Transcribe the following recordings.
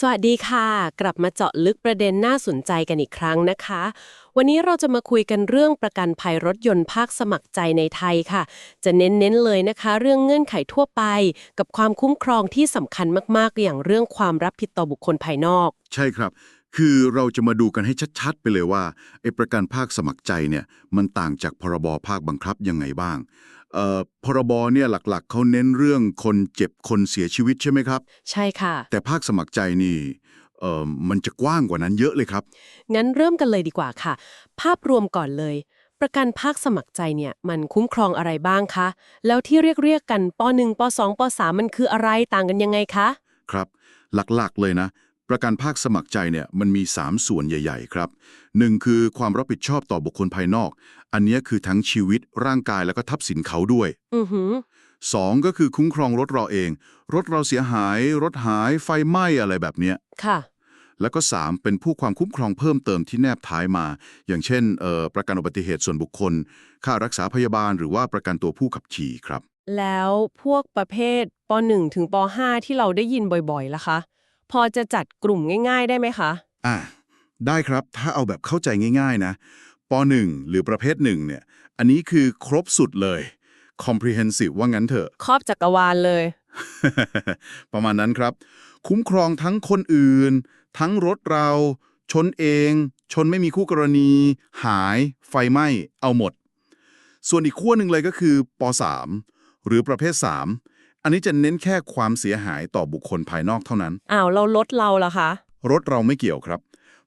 สวัสดีค่ะ กลับมาเจาะลึกประเด็นน่าสนใจกันอีกครั้งนะคะ วันนี้เราจะมาคุยกันเรื่องประกันภัยรถยนต์ภาคสมัครใจในไทยค่ะ จะเน้นๆเลยนะคะ เรื่องเงื่อนไขทั่วไป กับความคุ้มครองที่สำคัญมากๆ อย่างเรื่องความรับผิดต่อบุคคลภายนอก ใช่ครับ คือเราจะมาดูกันให้ชัดๆ ไปเลยว่าไอ้ประกันภาคสมัครใจเนี่ยมันต่างจากพรบภาคบังคับยังไงบ้าง พรบเนี่ยหลักๆ เขาเน้นเรื่องคนเจ็บคนเสียชีวิตใช่ไหมครับ ใช่ค่ะ แต่ภาคสมัครใจนี่เอ่อมันจะกว้างกว่านั้นเยอะเลยครับ งั้นเริ่มกันเลยดีกว่าค่ะ ภาพรวมก่อนเลย ประกันภาคสมัครใจเนี่ยมันคุ้มครองอะไรบ้างคะ แล้วที่เรียกเรียกๆกันป .1 ป .2 ป .3 มันคืออะไรต่างกันยังไงคะ ครับ หลักๆเลยนะ ประกันภาคสมัครใจเนี่ยมันมี 3 ส่วนใหญ่ ๆ ครับหนึ่งคือความรับผิดชอบต่อบุคคลภายนอก อันเนี้ยคือทั้งชีวิตร่างกายแล้วก็ทรัพย์สินเขาด้วยอือหือสองก็คือคุ้มครองรถเราเอง รถเราเสียหาย รถหายไฟไหม้อะไรแบบเนี้ยค่ะแล้วก็ 3 เป็นผู้ความคุ้มครองเพิ่มเติมที่แนบท้ายมา อย่างเช่นเอ่อประกันอุบัติเหตุส่วนบุคคล ค่ารักษาพยาบาลหรือว่าประกันตัวผู้ขับขี่ครับ แล้วพวกประเภทป .1 ถึงป .5 ที่เราได้ยินบ่อยๆล่ะคะ พอจะจัดกลุ่มง่าย ๆ ได้ไหมคะ อะได้ครับถ้าเอาแบบเข้าใจง่าย ๆ นะป .1 หรือประเภท1เนี่ย อันนี้คือครบสุดเลย comprehensive ว่างั้นเถอะ ครอบจักรวาลเลย ประมาณนั้นครับ คุ้มครองทั้งคนอื่น ทั้งรถเรา ชนเอง ชนไม่มีคู่กรณี หาย ไฟไหม้ เอาหมด ส่วนอีกขั้วหนึ่งเลยก็คือป .3 หรือประเภท 3 อันนี้จะเน้นแค่ความเสียหายต่อบุคคลภายนอกเท่านั้น อ้าวเราลดเราล่ะคะ รถเราไม่เกี่ยวครับ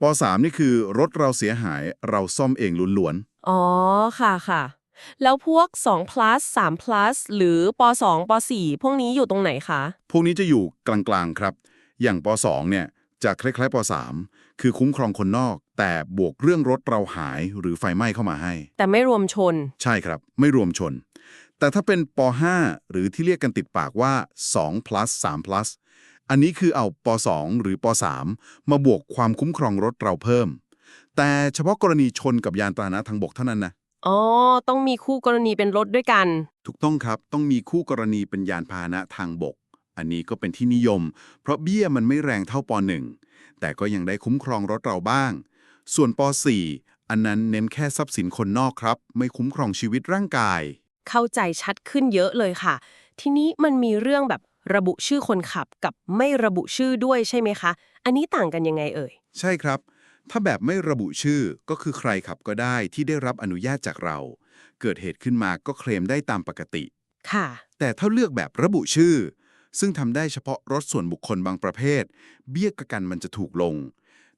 ป .3 นี่คือรถเราเสียหายเราซ่อมเองล้วนอ๋อค่ะค่ะ แล้วพวก2 plus 3 plus หรือป .2 ป .4 พวกนี้อยู่ตรงไหนคะ ๆ พวกนี้จะอยู่กลางๆครับ อย่างป .2 เนี่ยจะคล้ายๆป .3 คือคุ้มครองคนนอก แต่บวกเรื่องรถเราหายหรือไฟไหม้เข้ามาให้ แต่ไม่รวมชน ใช่ครับ ไม่รวมชน แต่ถ้าเป็นป .5 หรือที่เรียกกันติดปากว่า2 plus 3 plus อันนี้คือเอาป .2 หรือป .3 มาบวกความคุ้มครองรถเราเพิ่ม แต่เฉพาะกรณีชนกับยานพาหนะทางบกเท่านั้นนะ อ๋อ ต้องมีคู่กรณีเป็นรถด้วยกัน ถูกต้องครับ ต้องมีคู่กรณีเป็นยานพาหนะทางบก อันนี้ก็เป็นที่นิยม เพราะเบี้ยมันไม่แรงเท่าป .1 แต่ก็ยังได้คุ้มครองรถเราบ้าง ส่วนป .4 อันนั้นเน้นแค่ทรัพย์สินคนนอกครับ ไม่คุ้มครองชีวิตร่างกาย เข้าใจชัดขึ้นเยอะเลยค่ะ ทีนี้มันมีเรื่องแบบระบุชื่อคนขับกับไม่ระบุชื่อด้วยใช่ไหมคะ อันนี้ต่างกันยังไงเอ่ย ใช่ครับ ถ้าแบบไม่ระบุชื่อก็คือใครขับก็ได้ที่ได้รับอนุญาตจากเรา เกิดเหตุขึ้นมาก็เคลมได้ตามปกติ ค่ะ แต่ถ้าเลือกแบบระบุชื่อ ซึ่งทำได้เฉพาะรถส่วนบุคคลบางประเภท เบี้ยประกันมันจะถูกลง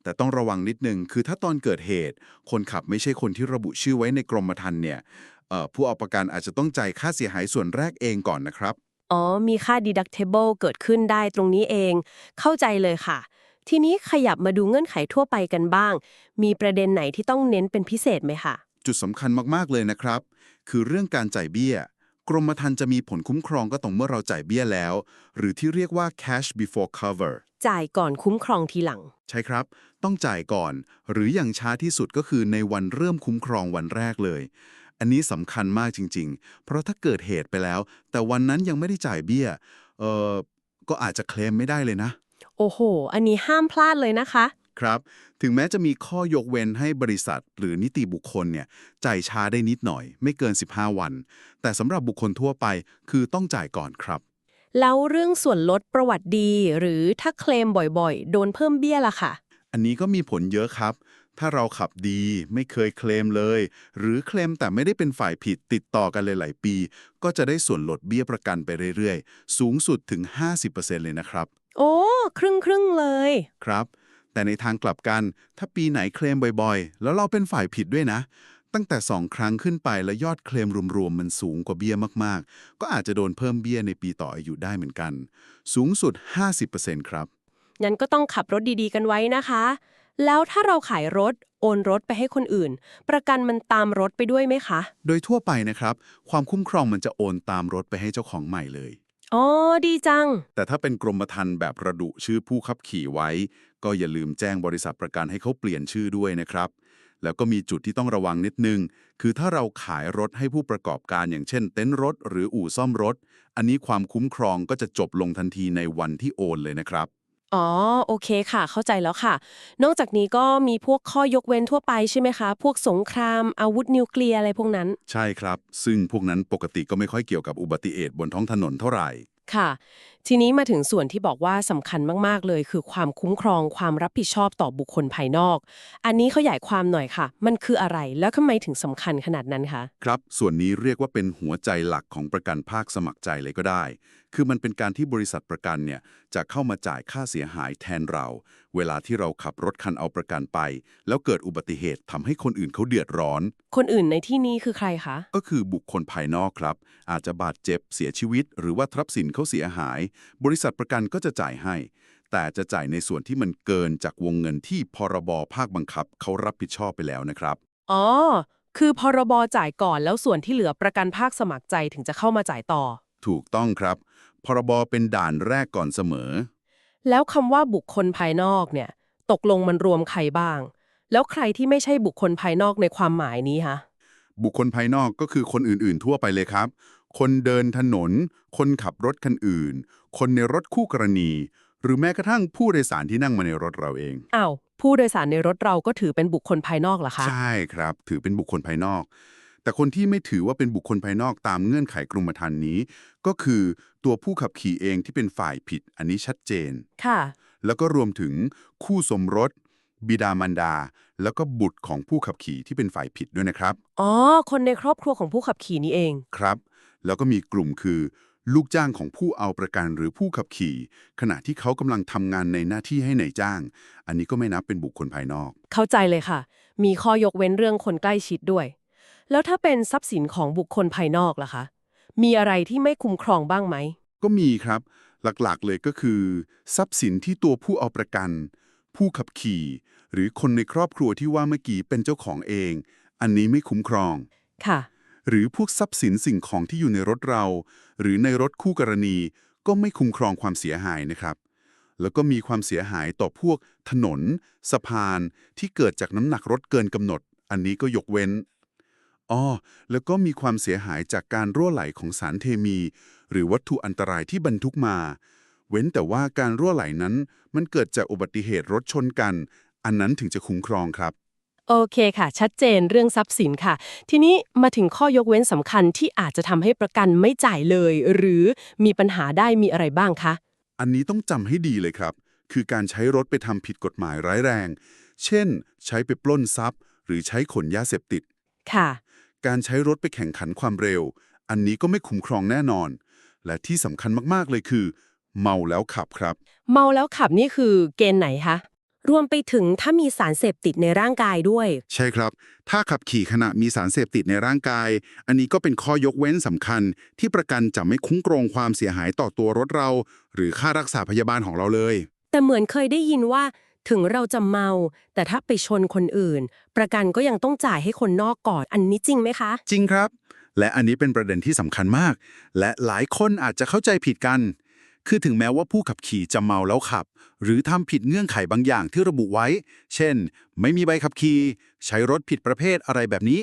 แต่ต้องระวังนิดนึงคือถ้าตอนเกิดเหตุ คนขับไม่ใช่คนที่ระบุชื่อไว้ในกรมธรรม์เนี่ยเอ่อ ผู้เอาประกันอาจจะต้องจ่ายค่าเสียหายส่วนแรกเองก่อนนะครับ อ๋อ มีค่า deductible เกิดขึ้นได้ตรงนี้เอง เข้าใจเลยค่ะ ทีนี้ขยับมาดูเงื่อนไขทั่วไปกันบ้าง มีประเด็นไหนที่ต้องเน้นเป็นพิเศษไหมคะจุดสำคัญมากๆเลยนะครับ คือเรื่องการจ่ายเบี้ย กรมธรรม์จะมีผลคุ้มครองก็ต่อเมื่อเราจ่ายเบี้ยแล้ว หรือที่เรียกว่า cash before cover จ่ายก่อนคุ้มครองทีหลัง ใช่ครับ ต้องจ่ายก่อน หรืออย่างช้าที่สุดก็คือในวันเริ่มคุ้มครองวันแรกเลย อันนี้สำคัญมากจริง ๆ เพราะถ้าเกิดเหตุไปแล้ว แต่วันนั้นยังไม่ได้จ่ายเบี้ยเอ่อก็อาจจะเคลมไม่ได้เลยนะ โอ้โห อันนี้ห้ามพลาดเลยนะคะ ครับ ถึงแม้จะมีข้อยกเว้นให้บริษัทหรือนิติบุคคลเนี่ยจ่ายช้าได้นิดหน่อย ไม่เกิน 15 วัน แต่สำหรับบุคคลทั่วไปคือต้องจ่ายก่อนครับ แล้วเรื่องส่วนลดประวัติดี หรือถ้าเคลมบ่อยๆ โดนเพิ่มเบี้ยล่ะค่ะ อันนี้ก็มีผลเยอะครับ ถ้าเราขับดีไม่เคยเคลมเลย หรือเคลมแต่ไม่ได้เป็นฝ่ายผิดติดต่อกันหลายๆปี ก็จะได้ส่วนลดเบี้ยประกันไปเรื่อยๆ สูงสุดถึง 50%เลยนะครับ โอ้ครึ่งครึ่งๆเลย ครับ แต่ในทางกลับกัน ถ้าปีไหนเคลมบ่อยๆ แล้วเราเป็นฝ่ายผิดด้วยนะ ตั้งแต่ 2 ครั้งขึ้นไปแล้วยอดเคลมรวมๆ มันสูงกว่าเบี้ยมากๆ ก็อาจจะโดนเพิ่มเบี้ยในปีต่ออายุได้เหมือนกัน สูงสุด 50%ครับงั้นก็ต้องขับรถดีๆ กันไว้นะคะ แล้วถ้าเราขายรถ โอนรถไปให้คนอื่น ประกันมันตามรถไปด้วยไหมคะ โดยทั่วไปนะครับ ความคุ้มครองมันจะโอนตามรถไปให้เจ้าของใหม่เลย อ๋อ ดีจัง แต่ถ้าเป็นกรมธรรม์แบบระดุชื่อผู้ขับขี่ไว้ ก็อย่าลืมแจ้งบริษัทประกันให้เขาเปลี่ยนชื่อด้วยนะครับ แล้วก็มีจุดที่ต้องระวังนิดนึง คือถ้าเราขายรถให้ผู้ประกอบการอย่างเช่น เต็นท์รถ หรืออู่ซ่อมรถ อันนี้ความคุ้มครองก็จะจบลงทันทีในวันที่โอนเลยนะครับ อ๋อ โอเคค่ะ เข้าใจแล้วค่ะ นอกจากนี้ก็มีพวกข้อยกเว้นทั่วไปใช่ไหมคะ พวกสงคราม อาวุธนิวเคลียร์อะไรพวกนั้น ใช่ครับ ซึ่งพวกนั้นปกติก็ไม่ค่อยเกี่ยวกับอุบัติเหตุบนท้องถนนเท่าไหร่ ค่ะ ทีนี้มาถึงส่วนที่บอกว่าสำคัญมาก ๆ เลย คือความคุ้มครองความรับผิดชอบต่อบุคคลภายนอก อันนี้ขยายความหน่อยค่ะ มันคืออะไรแล้วทำไมถึงสำคัญขนาดนั้นคะ ครับ ส่วนนี้เรียกว่าเป็นหัวใจหลักของประกันภาคสมัครใจเลยก็ได้ คือมันเป็นการที่บริษัทประกันเนี่ยจะเข้ามาจ่ายค่าเสียหายแทนเรา เวลาที่เราขับรถคันเอาประกันไป แล้วเกิดอุบัติเหตุทำให้คนอื่นเขาเดือดร้อน คนอื่นในที่นี้คือใครคะ ก็คือบุคคลภายนอกครับ อาจจะบาดเจ็บเสียชีวิต หรือว่าทรัพย์สินเขาเสียหาย บริษัทประกันก็จะจ่ายให้ แต่จะจ่ายในส่วนที่มันเกินจากวงเงินที่พรบภาคบังคับเขารับผิดชอบไปแล้วนะครับ อ๋อ คือพรบจ่ายก่อนแล้วส่วนที่เหลือประกันภาคสมัครใจถึงจะเข้ามาจ่ายต่อ ถูกต้องครับ พรบเป็นด่านแรกก่อนเสมอ แล้วคำว่าบุคคลภายนอกเนี่ย ตกลงมันรวมใครบ้าง แล้วใครที่ไม่ใช่บุคคลภายนอกในความหมายนี้คะบุคคลภายนอกก็คือคนอื่นๆ ทั่วไปเลยครับ คนเดินถนน คนขับรถคันอื่น คนในรถคู่กรณี หรือแม้กระทั่งผู้โดยสารที่นั่งมาในรถเราเองอ้าวผู้โดยสารในรถเราก็ถือเป็นบุคคลภายนอกเหรอคะ ใช่ครับ ถือเป็นบุคคลภายนอก แต่คนที่ไม่ถือว่าเป็นบุคคลภายนอกตามเงื่อนไขกรมธรรม์นี้ ก็คือตัวผู้ขับขี่เองที่เป็นฝ่ายผิด อันนี้ชัดเจน ค่ะ แล้วก็รวมถึงคู่สมรส บิดามารดา แล้วก็บุตรของผู้ขับขี่ที่เป็นฝ่ายผิดด้วยนะครับ อ๋อ คนในครอบครัวของผู้ขับขี่นี่เอง ครับ แล้วก็มีกลุ่มคือ ลูกจ้างของผู้เอาประกันหรือผู้ขับขี่ ขณะที่เขากำลังทำงานในหน้าที่ให้นายจ้าง อันนี้ก็ไม่นับเป็นบุคคลภายนอก เข้าใจเลยค่ะ มีข้อยกเว้นเรื่องคนใกล้ชิดด้วย แล้วถ้าเป็นทรัพย์สินของบุคคลภายนอกล่ะคะ มีอะไรที่ไม่คุ้มครองบ้างไหม ก็มีครับ หลักๆเลยก็คือ ทรัพย์สินที่ตัวผู้เอาประกัน ผู้ขับขี่ หรือคนในครอบครัวที่ว่าเมื่อกี้เป็นเจ้าของเอง อันนี้ไม่คุ้มครอง ค่ะ หรือพวกทรัพย์สินสิ่งของที่อยู่ในรถเรา หรือในรถคู่กรณี ก็ไม่คุ้มครองความเสียหายนะครับ แล้วก็มีความเสียหายต่อพวกถนน สะพานที่เกิดจากน้ำหนักรถเกินกำหนด อันนี้ก็ยกเว้นอ้อแล้วก็มีความเสียหายจากการรั่วไหลของสารเคมี หรือวัตถุอันตรายที่บรรทุกมา เว้นแต่ว่าการรั่วไหลนั้น มันเกิดจากอุบัติเหตุรถชนกัน อันนั้นถึงจะคุ้มครองครับ โอเคค่ะ ชัดเจนเรื่องทรัพย์สินค่ะ ทีนี้มาถึงข้อยกเว้นสำคัญที่อาจจะทำให้ประกันไม่จ่ายเลย หรือมีปัญหาได้มีอะไรบ้างคะ อันนี้ต้องจำให้ดีเลยครับ คือการใช้รถไปทำผิดกฎหมายร้ายแรง เช่น ใช้ไปปล้นทรัพย์ หรือใช้ขนยาเสพติด ค่ะ การใช้รถไปแข่งขันความเร็ว อันนี้ก็ไม่คุ้มครองแน่นอน และที่สำคัญมากๆเลยคือ เมาแล้วขับครับ เมาแล้วขับนี่คือเกณฑ์ไหนคะ รวมไปถึงถ้ามีสารเสพติดในร่างกายด้วย ใช่ครับ ถ้าขับขี่ขณะมีสารเสพติดในร่างกาย อันนี้ก็เป็นข้อยกเว้นสำคัญ ที่ประกันจะไม่คุ้มครองความเสียหายต่อตัวรถเรา หรือค่ารักษาพยาบาลของเราเลย แต่เหมือนเคยได้ยินว่า ถึงเราจะเมา แต่ถ้าไปชนคนอื่น ประกันก็ยังต้องจ่ายให้คนนอกก่อนอันนี้จริงไหมคะ จริงครับ และอันนี้เป็นประเด็นที่สำคัญมาก และหลายคนอาจจะเข้าใจผิดกัน คือถึงแม้ว่าผู้ขับขี่จะเมาแล้วขับ หรือทำผิดเงื่อนไขบางอย่างที่ระบุไว้ เช่น ไม่มีใบขับขี่ ใช้รถผิดประเภทอะไรแบบนี้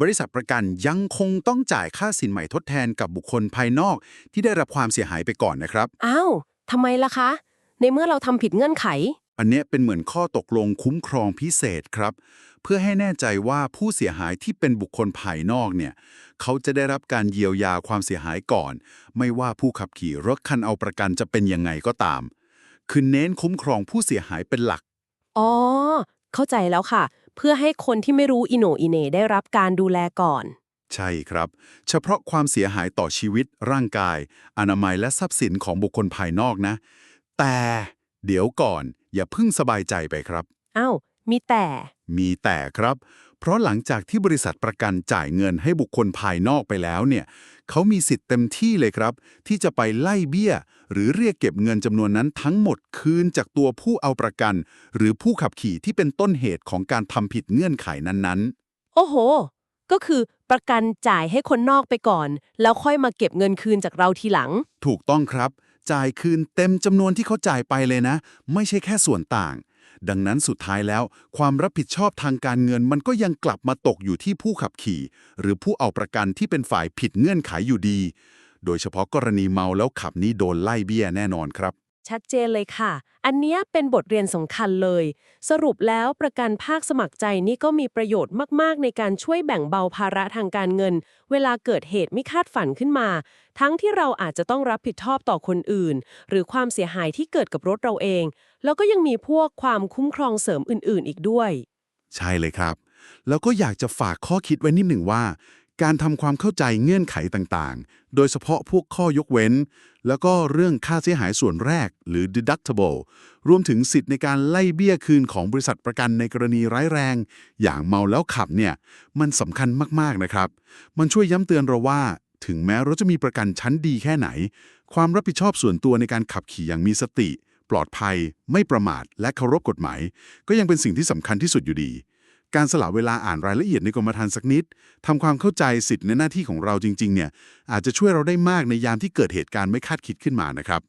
บริษัทประกันยังคงต้องจ่ายค่าสินใหม่ทดแทนกับบุคคลภายนอก ที่ได้รับความเสียหายไปก่อนนะครับ อ้าวทำไมล่ะคะ ในเมื่อเราทำผิดเงื่อนไข อันเนี้ยเป็นเหมือนข้อตกลงคุ้มครองพิเศษครับ เพื่อให้แน่ใจว่าผู้เสียหายที่เป็นบุคคลภายนอกเนี่ยเขาจะได้รับการเยียวยาความเสียหายก่อน ไม่ว่าผู้ขับขี่รถคันเอาประกันจะเป็นยังไงก็ตาม คือเน้นคุ้มครองผู้เสียหายเป็นหลัก อ๋อ เข้าใจแล้วค่ะ เพื่อให้คนที่ไม่รู้อิโหนอิเหน่ได้รับการดูแลก่อน ใช่ครับ เฉพาะความเสียหายต่อชีวิต ร่างกาย อนามัยและทรัพย์สินของบุคคลภายนอกนะ แต่เดี๋ยวก่อน อย่าเพิ่งสบายใจไปครับ อ้าว มีแต่ มีแต่ครับ เพราะหลังจากที่บริษัทประกันจ่ายเงินให้บุคคลภายนอกไปแล้วเนี่ยเขามีสิทธิ์เต็มที่เลยครับ ที่จะไปไล่เบี้ย หรือเรียกเก็บเงินจำนวนนั้นทั้งหมดคืนจากตัวผู้เอาประกัน หรือผู้ขับขี่ที่เป็นต้นเหตุของการทำผิดเงื่อนไขนั้นโอ้โห ก็คือประกันจ่ายให้คนนอกไปก่อน แล้วค่อยมาเก็บเงินคืนจากเราทีหลังๆถูกต้องครับ จ่ายคืนเต็มจำนวนที่เขาจ่ายไปเลยนะ ไม่ใช่แค่ส่วนต่าง ดังนั้นสุดท้ายแล้ว ความรับผิดชอบทางการเงินมันก็ยังกลับมาตกอยู่ที่ผู้ขับขี่ หรือผู้เอาประกันที่เป็นฝ่ายผิดเงื่อนไขอยู่ดี โดยเฉพาะกรณีเมาแล้วขับนี้โดนไล่เบี้ยแน่นอนครับ ชัดเจนเลยค่ะ อันนี้เป็นบทเรียนสำคัญเลย สรุปแล้วประกันภาคสมัครใจนี่ก็มีประโยชน์มากๆ ในการช่วยแบ่งเบาภาระทางการเงิน เวลาเกิดเหตุไม่คาดฝันขึ้นมา ทั้งที่เราอาจจะต้องรับผิดชอบต่อคนอื่น หรือความเสียหายที่เกิดกับรถเราเอง แล้วก็ยังมีพวกความคุ้มครองเสริมอื่น ๆ อีกด้วย ใช่เลยครับ แล้วก็อยากจะฝากข้อคิดไว้นิดหนึ่งว่า การทำความเข้าใจเงื่อนไขต่างๆ โดยเฉพาะพวกข้อยกเว้น แล้วก็เรื่องค่าเสียหายส่วนแรกหรือ deductible รวมถึงสิทธิ์ในการไล่เบี้ยคืนของบริษัทประกันในกรณีร้ายแรง อย่างเมาแล้วขับเนี่ยมันสำคัญมากๆนะครับ มันช่วยย้ำเตือนเราว่า ถึงแม้เราจะมีประกันชั้นดีแค่ไหน ความรับผิดชอบส่วนตัวในการขับขี่อย่างมีสติ ปลอดภัย ไม่ประมาท และเคารพกฎหมาย ก็ยังเป็นสิ่งที่สำคัญที่สุดอยู่ดี การสละเวลาอ่านรายละเอียดในกรมธรรม์สักนิดทำความเข้าใจสิทธิ์ในหน้าที่ของเราจริง ๆ เนี่ย อาจจะช่วยเราได้มากในยามที่เกิดเหตุการณ์ไม่คาดคิดขึ้นมานะครับ